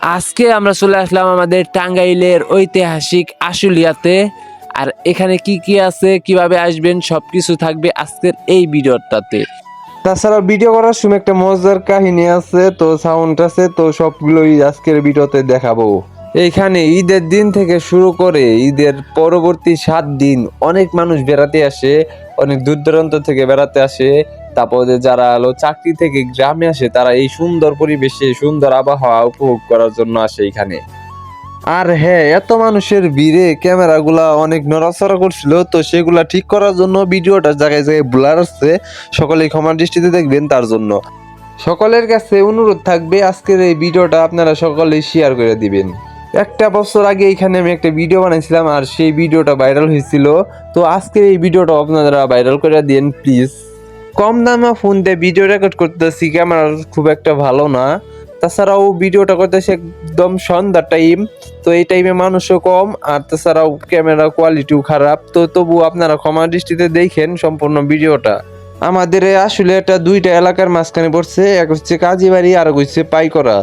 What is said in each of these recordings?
আজকে আমরা চলে আসলাম আমাদের টাঙ্গাইলের ঐতিহাসিক আশুলিয়াতে। আর এখানে কি কি আছে, কীভাবে আসবেন, সবকিছু থাকবে আজকের এই ভিডিওটাতে। তাছাড়া ভিডিও করার সময় একটা মজার কাহিনী আছে, তো সাউন্ড আছে, তো সবগুলোই আজকের ভিডিওতে দেখাবো। এইখানে ঈদের দিন থেকে শুরু করে ঈদের পরবর্তী সাত দিন অনেক মানুষ বেড়াতে আসে, অনেক দূর দূরান্ত থেকে বেড়াতে আসে। তারপরে যারা হলো চাকরি থেকে গ্রামে আসে, তারা এই সুন্দর পরিবেশে, সুন্দর আবহাওয়া উপভোগ করার জন্য আসে এখানে। আর হ্যাঁ এত মানুষের ভিড়ে ক্যামেরাগুলা অনেক নড়াচড়া করছিল, তো সেগুলা ঠিক করার জন্য ভিডিওটা জায়গায় জায়গায় ব্লার আসছে। সকলেই ক্ষমা দৃষ্টিতে দেখবেন তার জন্য। সকলের কাছে অনুরোধ থাকবে, আজকের এই ভিডিওটা আপনারা সকলেই শেয়ার করে দিবেন। একটা বছর আগে এখানে আমি একটা ভিডিও বানাইছিলাম, আর সেই ভিডিওটা ভাইরাল হয়েছিল। তো আজকের এই ভিডিওটা আপনারা ভাইরাল করে দিন প্লিজ কম দামে ফোন দিয়ে ভিডিও রেকর্ড করতেছি ক্যামেরা খুব একটা ভালো না। তাছাড়াও ভিডিওটা করতেছি একদম সন্ধ্যা টাইম তো এই টাইমে মানুষও কম, আর তাছাড়াও ক্যামেরা কোয়ালিটিও খারাপ। তো তবু আপনারা ক্ষমা দৃষ্টিতে দেখেন সম্পূর্ণ ভিডিওটা আমাদের আসলে এটা দুইটা এলাকার মাঝখানে পড়ছে, এক হচ্ছে কাজীবাড়ি, আর হচ্ছে পাইকরা।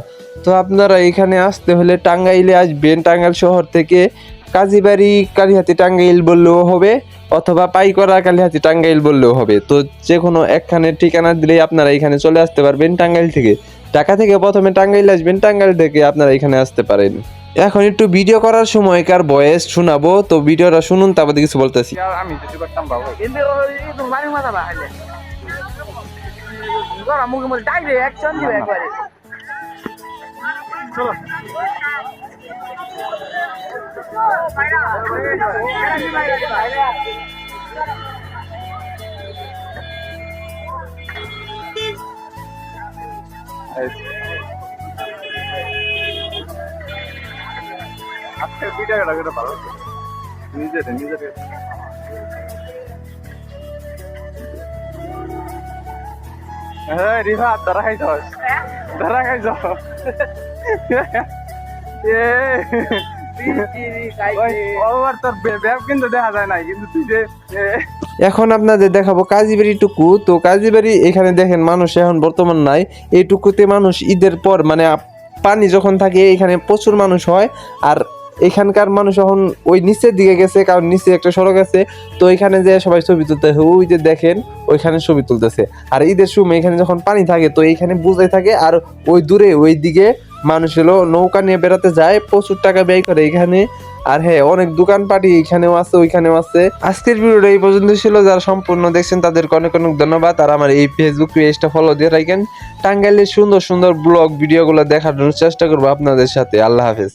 তো আপনারা এখানে আসতে হলে টাঙ্গাইলে আসবেন, টাঙ্গাইল শহর থেকে কাজীবাড়ি, কালীহাতি টাঙ্গাইল বললেও হবে। অথবা পাইকরা কালীহাতি টাঙ্গাইল বললেও হবে। তো যে কোনো একখানে ঠিকানা দিলেই আপনারা এখানে চলে আসতে পারবেন টাঙ্গাইল থেকে। ঢাকা থেকে প্রথমে টাঙ্গাইল আসবেন টাঙ্গাইল থেকে আপনারা এখানে আসতে পারেন। এখন একটু ভিডিও করার সময়কার ভয়েস শোনাবো তো ভিডিওটা শুনুন তারপর কিছু বলতেছি। আমি যদি করতাম বাবু। কিন্তু তুমি বাড়ির মাথা বাহাইলে গরা মুখে মুখে ডাইরে অ্যাকশন দিবে একবারে। চলো। আজকে ভিডিও লাগে ভালো নিজে নিজে হ্যাঁ রিভা, ধরা খাইছ? ধরা খাইছ? এ ওভার তোর ব্যাগ কিন্তু দেখা যে এখন আপনাদের দেখাবো কাজীবাড়ি টুকু। তো কাজীবাড়ি এখানে দেখেন মানুষ এখন বর্তমান নাই। এইটুকুতে মানুষ ঈদের পর মানে পানি যখন থাকে, এখানে প্রচুর মানুষ হয়। আর এখানকার মানুষ এখন ওই নিচের দিকে গেছে, কারণ নিচে একটা সড়ক আছে। তো এখানে যে সবাই ছবি তুলতেছে ওই যে দেখেন, ওইখানে ছবি তুলতেছে। আর ঈদের সময় এখানে যখন পানি থাকে, তো এইখানে বুঝে থাকে, আর ওই দূরে, ওই দিকে মানুষ হলো নৌকা নিয়ে বেড়াতে যায়, প্রচুর টাকা ব্যয় করে এখানে। আর হ্যাঁ অনেক দোকান দোকানপাটি এখানেও আছে, ওইখানেও আছে। আজকের ভিডিওটা এই পর্যন্ত ছিল, যারা সম্পূর্ণ দেখছেন তাদেরকে অনেক অনেক ধন্যবাদ। আর আমার এই ফেসবুক পেজটা ফলো দিয়ে রাখেন। টাঙ্গাইলের সুন্দর সুন্দর ব্লগ ভিডিওগুলো দেখানোর চেষ্টা করব আপনাদের সাথে। আল্লাহ হাফেজ।